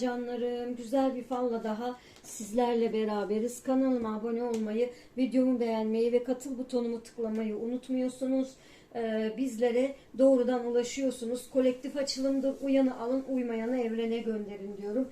canlarım. Güzel bir falla daha sizlerle beraberiz. Kanalıma abone olmayı, videomu beğenmeyi ve katıl butonumu tıklamayı unutmuyorsunuz. Ee, bizlere doğrudan ulaşıyorsunuz. Kolektif açılımdır. Uyanı alın, uymayanı evrene gönderin diyorum.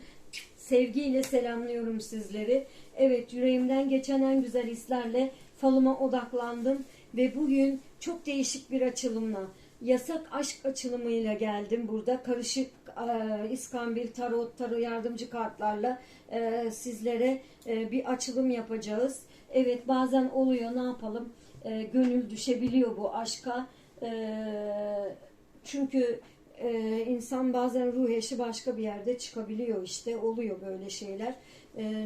Sevgiyle selamlıyorum sizleri. Evet yüreğimden geçen en güzel hislerle falıma odaklandım ve bugün çok değişik bir açılımla yasak aşk açılımıyla geldim burada karışık e, iskambil tarot tarot yardımcı kartlarla sizlere bir açılım yapacağız. Evet bazen oluyor ne yapalım? Gönül düşebiliyor bu aşka. Çünkü insan bazen ruh eşi başka bir yerde çıkabiliyor işte oluyor böyle şeyler.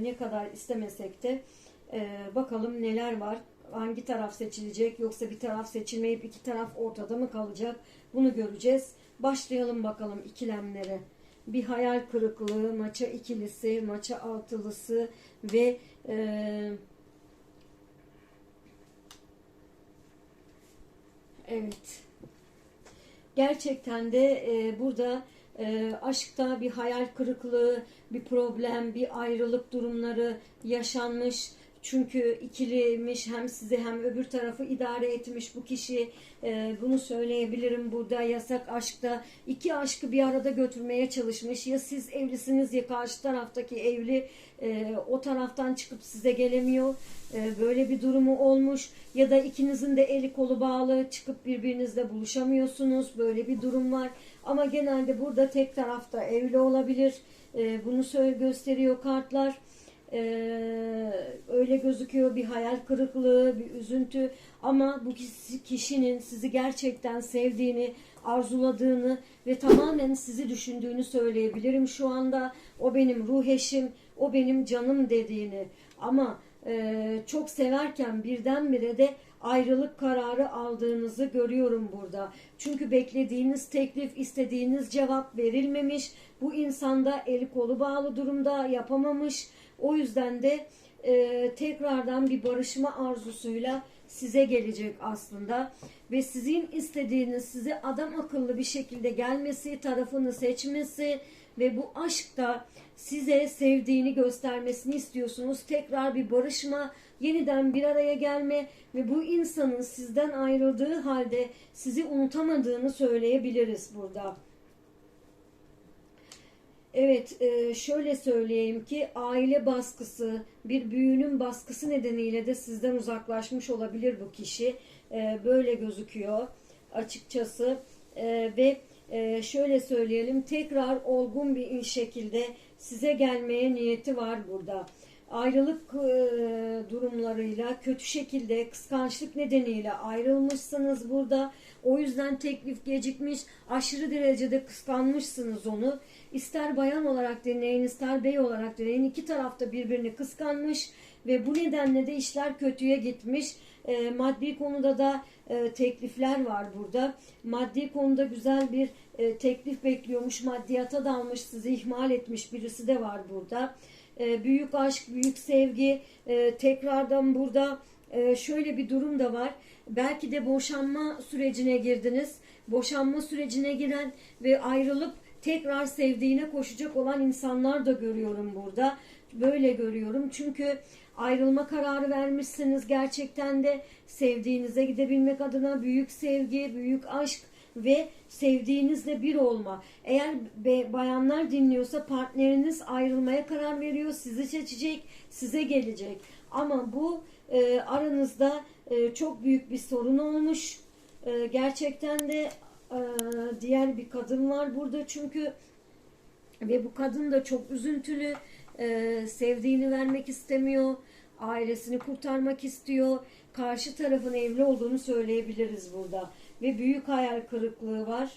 Ne kadar istemesek de bakalım neler var. Hangi taraf seçilecek yoksa bir taraf seçilmeyip iki taraf ortada mı kalacak? Bunu göreceğiz başlayalım bakalım ikilemlere bir hayal kırıklığı maça ikilisi maça altılısı ve e, evet gerçekten de e, burada e, aşkta bir hayal kırıklığı, bir problem, bir ayrılık durumları yaşanmış. Çünkü ikiliymiş hem sizi hem öbür tarafı idare etmiş bu kişi. E, bunu söyleyebilirim burada yasak aşkta. iki aşkı bir arada götürmeye çalışmış. Ya siz evlisiniz ya karşı taraftaki evli e, o taraftan çıkıp size gelemiyor. E, böyle bir durumu olmuş. Ya da ikinizin de eli kolu bağlı çıkıp birbirinizle buluşamıyorsunuz. Böyle bir durum var. Ama genelde burada tek tarafta evli olabilir. E, bunu gösteriyor kartlar. Ee, öyle gözüküyor bir hayal kırıklığı, bir üzüntü ama bu kişi- kişinin sizi gerçekten sevdiğini, arzuladığını ve tamamen sizi düşündüğünü söyleyebilirim şu anda. O benim ruh eşim, o benim canım dediğini ama e, çok severken birdenbire de ayrılık kararı aldığınızı görüyorum burada. Çünkü beklediğiniz teklif, istediğiniz cevap verilmemiş. Bu insanda eli kolu bağlı durumda yapamamış. O yüzden de e, tekrardan bir barışma arzusuyla size gelecek aslında ve sizin istediğiniz size adam akıllı bir şekilde gelmesi, tarafını seçmesi ve bu aşkta size sevdiğini göstermesini istiyorsunuz. Tekrar bir barışma, yeniden bir araya gelme ve bu insanın sizden ayrıldığı halde sizi unutamadığını söyleyebiliriz burada. Evet, e, şöyle söyleyeyim ki aile baskısı, bir büyünün baskısı nedeniyle de sizden uzaklaşmış olabilir bu kişi. E, Böyle gözüküyor açıkçası E, ve şöyle söyleyelim tekrar olgun bir şekilde size gelmeye niyeti var burada. Ayrılık e, durumlarıyla kötü şekilde kıskançlık nedeniyle ayrılmışsınız burada. O yüzden teklif gecikmiş, aşırı derecede kıskanmışsınız onu. İster bayan olarak dinleyin, ister bey olarak dinleyin. İki tarafta birbirini kıskanmış ve bu nedenle de işler kötüye gitmiş. E, maddi konuda da e, teklifler var burada. Maddi konuda güzel bir e, teklif bekliyormuş. Maddiyata dalmış, sizi ihmal etmiş birisi de var burada. E, büyük aşk, büyük sevgi. E, tekrardan burada e, şöyle bir durum da var. Belki de boşanma sürecine girdiniz. Boşanma sürecine giren ve ayrılıp tekrar sevdiğine koşacak olan insanlar da görüyorum burada. Böyle görüyorum. Çünkü ayrılma kararı vermişsiniz gerçekten de sevdiğinize gidebilmek adına büyük sevgi, büyük aşk ve sevdiğinizle bir olma. Eğer bayanlar dinliyorsa partneriniz ayrılmaya karar veriyor, sizi seçecek, size gelecek. Ama bu e, aranızda e, çok büyük bir sorun olmuş. E, gerçekten de e, diğer bir kadın var burada çünkü ve bu kadın da çok üzüntülü, e, sevdiğini vermek istemiyor, ailesini kurtarmak istiyor. Karşı tarafın evli olduğunu söyleyebiliriz burada. Ve büyük hayal kırıklığı var.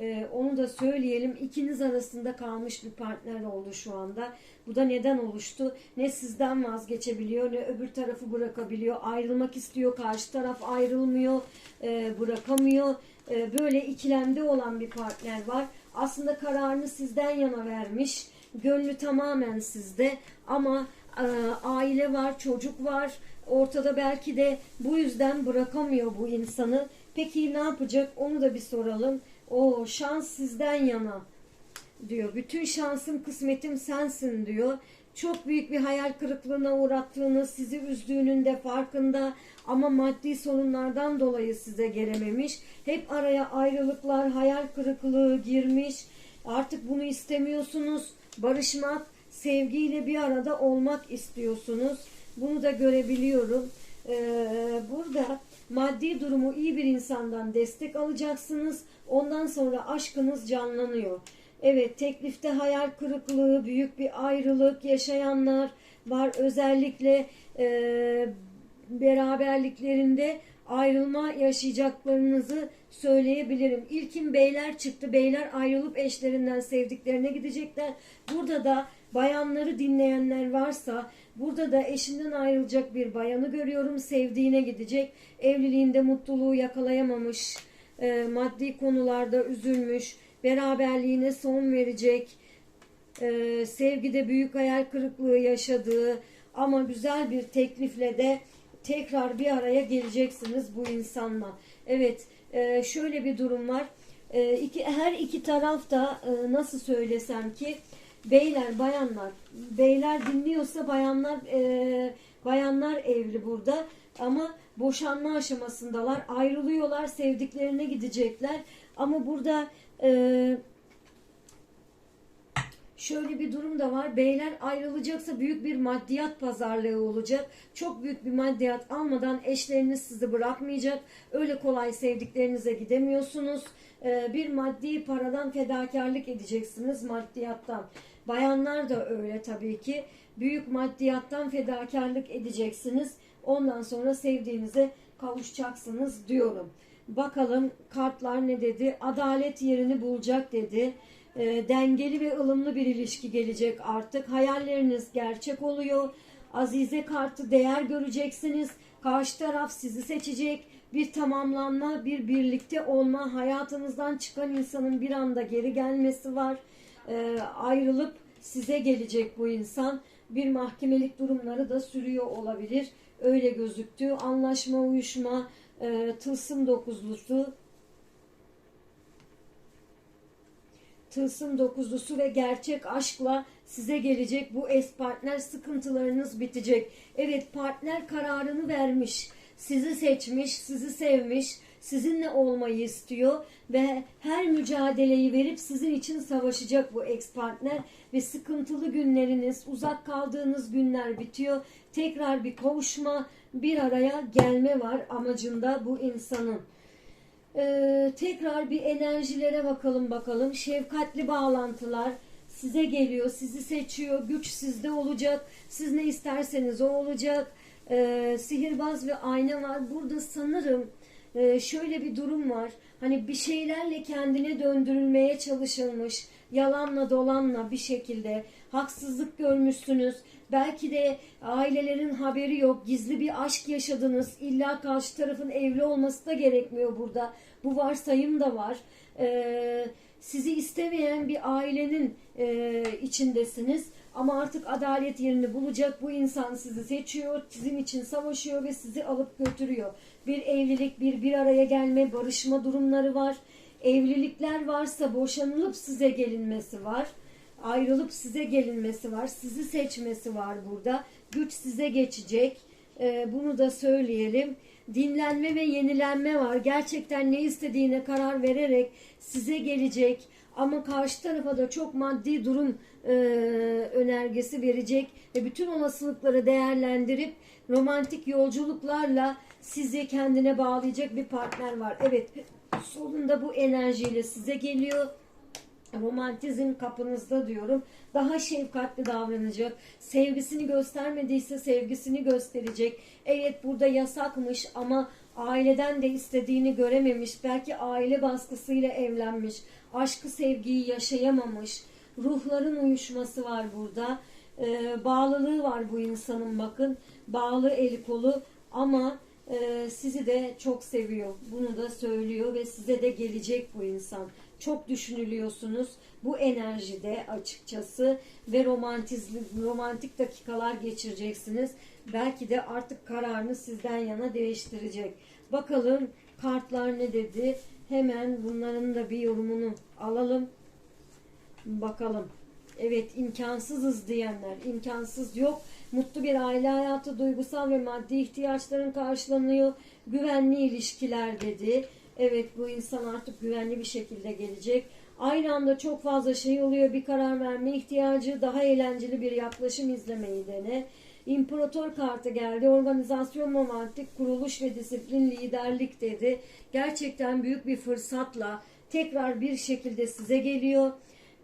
E, onu da söyleyelim. İkiniz arasında kalmış bir partner oldu şu anda. Bu da neden oluştu? Ne sizden vazgeçebiliyor ne öbür tarafı bırakabiliyor. Ayrılmak istiyor, karşı taraf ayrılmıyor, e, bırakamıyor. E, böyle ikilemde olan bir partner var. Aslında kararını sizden yana vermiş. Gönlü tamamen sizde ama e, aile var, çocuk var. Ortada belki de bu yüzden bırakamıyor bu insanı. Peki ne yapacak? Onu da bir soralım. O şans sizden yana. diyor. Bütün şansım kısmetim sensin diyor. Çok büyük bir hayal kırıklığına uğrattığını, sizi üzdüğünün de farkında ama maddi sorunlardan dolayı size gelememiş. Hep araya ayrılıklar, hayal kırıklığı girmiş. Artık bunu istemiyorsunuz. Barışmak, sevgiyle bir arada olmak istiyorsunuz. Bunu da görebiliyorum. Ee, burada maddi durumu iyi bir insandan destek alacaksınız. Ondan sonra aşkınız canlanıyor. Evet teklifte hayal kırıklığı, büyük bir ayrılık yaşayanlar var. Özellikle e, beraberliklerinde ayrılma yaşayacaklarınızı söyleyebilirim. İlkin beyler çıktı. Beyler ayrılıp eşlerinden sevdiklerine gidecekler. Burada da bayanları dinleyenler varsa burada da eşinden ayrılacak bir bayanı görüyorum. Sevdiğine gidecek. Evliliğinde mutluluğu yakalayamamış. e, maddi konularda üzülmüş. Beraberliğine son verecek. E, sevgide büyük hayal kırıklığı yaşadığı ama güzel bir teklifle de tekrar bir araya geleceksiniz bu insanla. Evet, e, şöyle bir durum var. E, her iki taraf da e, nasıl söylesem ki beyler, bayanlar, beyler dinliyorsa bayanlar bayanlar evli burada ama boşanma aşamasındalar. Ayrılıyorlar, sevdiklerine gidecekler. Ama burada e, Şöyle bir durum da var. Beyler ayrılacaksa büyük bir maddiyat pazarlığı olacak. Çok büyük bir maddiyat almadan eşleriniz sizi bırakmayacak. Öyle kolay sevdiklerinize gidemiyorsunuz. Ee, bir maddi paradan fedakarlık edeceksiniz maddiyattan. Bayanlar da öyle tabii ki. Büyük maddiyattan fedakarlık edeceksiniz. Ondan sonra sevdiğinize kavuşacaksınız diyorum. Bakalım kartlar ne dedi? Adalet yerini bulacak dedi. E, dengeli ve ılımlı bir ilişki gelecek artık. Hayalleriniz gerçek oluyor. Azize kartı değer göreceksiniz. Karşı taraf sizi seçecek. Bir tamamlanma, bir birlikte olma, hayatınızdan çıkan insanın bir anda geri gelmesi var. E, ayrılıp size gelecek bu insan. Bir mahkemelik durumları da sürüyor olabilir. Öyle gözüktü. Anlaşma, uyuşma, e, tılsım dokuzlusu, tılsım dokuzlusu ve gerçek aşkla size gelecek bu es partner sıkıntılarınız bitecek. Evet partner kararını vermiş, sizi seçmiş, sizi sevmiş, sizinle olmayı istiyor ve her mücadeleyi verip sizin için savaşacak bu ex partner ve sıkıntılı günleriniz, uzak kaldığınız günler bitiyor. Tekrar bir kavuşma, bir araya gelme var amacında bu insanın. Ee, tekrar bir enerjilere bakalım bakalım. Şefkatli bağlantılar size geliyor, sizi seçiyor, güç sizde olacak. Siz ne isterseniz o olacak. Ee, sihirbaz ve ayna var. Burada sanırım e, şöyle bir durum var. Hani bir şeylerle kendine döndürülmeye çalışılmış. Yalanla dolanla bir şekilde haksızlık görmüşsünüz. Belki de ailelerin haberi yok. Gizli bir aşk yaşadınız. İlla karşı tarafın evli olması da gerekmiyor burada. Bu varsayım da var. Ee, sizi istemeyen bir ailenin e, içindesiniz. Ama artık adalet yerini bulacak. Bu insan sizi seçiyor, sizin için savaşıyor ve sizi alıp götürüyor. Bir evlilik, bir bir araya gelme, barışma durumları var. Evlilikler varsa boşanılıp size gelinmesi var. Ayrılıp size gelinmesi var. Sizi seçmesi var burada. Güç size geçecek. Ee, bunu da söyleyelim. Dinlenme ve yenilenme var. Gerçekten ne istediğine karar vererek size gelecek. Ama karşı tarafa da çok maddi durum e, önergesi verecek ve bütün olasılıkları değerlendirip romantik yolculuklarla sizi kendine bağlayacak bir partner var. Evet, solunda bu enerjiyle size geliyor romantizm kapınızda diyorum. Daha şefkatli davranacak. Sevgisini göstermediyse sevgisini gösterecek. Evet burada yasakmış ama aileden de istediğini görememiş. Belki aile baskısıyla evlenmiş. Aşkı sevgiyi yaşayamamış. Ruhların uyuşması var burada. Ee, bağlılığı var bu insanın bakın. Bağlı eli kolu ama e, sizi de çok seviyor. Bunu da söylüyor ve size de gelecek bu insan. Çok düşünülüyorsunuz bu enerjide açıkçası ve romantizm, romantik dakikalar geçireceksiniz. Belki de artık kararını sizden yana değiştirecek. Bakalım kartlar ne dedi? Hemen bunların da bir yorumunu alalım. Bakalım. Evet imkansızız diyenler. imkansız yok. Mutlu bir aile hayatı, duygusal ve maddi ihtiyaçların karşılanıyor. Güvenli ilişkiler dedi. Evet bu insan artık güvenli bir şekilde gelecek. Aynı anda çok fazla şey oluyor. Bir karar verme ihtiyacı, daha eğlenceli bir yaklaşım izlemeyi dene. İmparator kartı geldi. Organizasyon, romantik, kuruluş ve disiplin, liderlik dedi. Gerçekten büyük bir fırsatla tekrar bir şekilde size geliyor.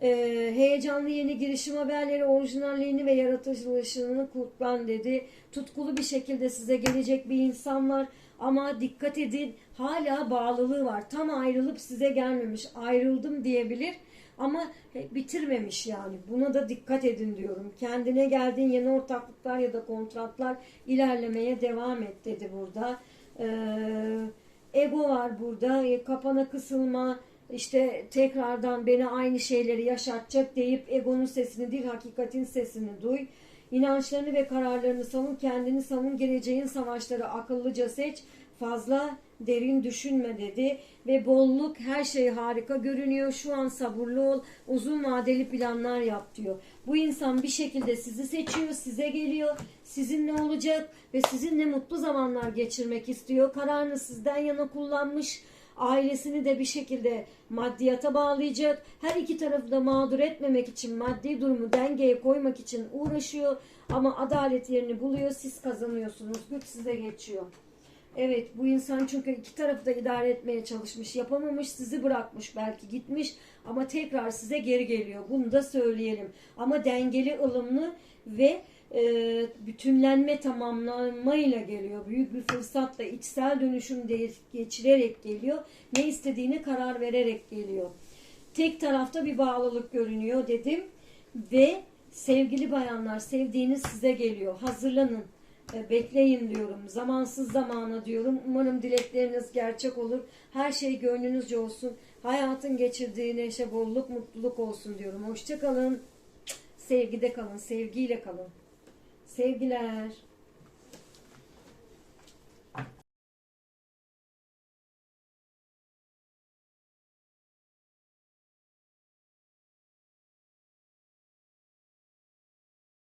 Ee, heyecanlı yeni girişim haberleri, orijinalliğini ve yaratıcılığını kutlan dedi. Tutkulu bir şekilde size gelecek bir insan var. Ama dikkat edin hala bağlılığı var. Tam ayrılıp size gelmemiş. Ayrıldım diyebilir ama bitirmemiş yani. Buna da dikkat edin diyorum. Kendine geldiğin yeni ortaklıklar ya da kontratlar ilerlemeye devam et dedi burada. Ee, ego var burada. E, kapana kısılma, işte tekrardan beni aynı şeyleri yaşatacak deyip egonun sesini değil hakikatin sesini duy. İnançlarını ve kararlarını savun, kendini savun, geleceğin savaşları akıllıca seç, fazla derin düşünme dedi. Ve bolluk her şey harika görünüyor, şu an sabırlı ol, uzun vadeli planlar yap diyor. Bu insan bir şekilde sizi seçiyor, size geliyor, sizinle olacak ve sizinle mutlu zamanlar geçirmek istiyor. Kararını sizden yana kullanmış, ailesini de bir şekilde maddiyata bağlayacak. Her iki tarafı da mağdur etmemek için maddi durumu dengeye koymak için uğraşıyor. Ama adalet yerini buluyor. Siz kazanıyorsunuz. Güç size geçiyor. Evet bu insan çünkü iki tarafı da idare etmeye çalışmış. Yapamamış sizi bırakmış belki gitmiş. Ama tekrar size geri geliyor. Bunu da söyleyelim. Ama dengeli, ılımlı ve e, bütünlenme tamamlanmayla geliyor. Büyük bir fırsatla içsel dönüşüm geçirerek geliyor. Ne istediğini karar vererek geliyor. Tek tarafta bir bağlılık görünüyor dedim. Ve sevgili bayanlar sevdiğiniz size geliyor. Hazırlanın. E, Bekleyin diyorum. Zamansız zamana diyorum. Umarım dilekleriniz gerçek olur. Her şey gönlünüzce olsun. Hayatın geçirdiği neşe, bolluk, mutluluk olsun diyorum. Hoşçakalın. Sevgide kalın. Sevgiyle kalın. Sevgiler.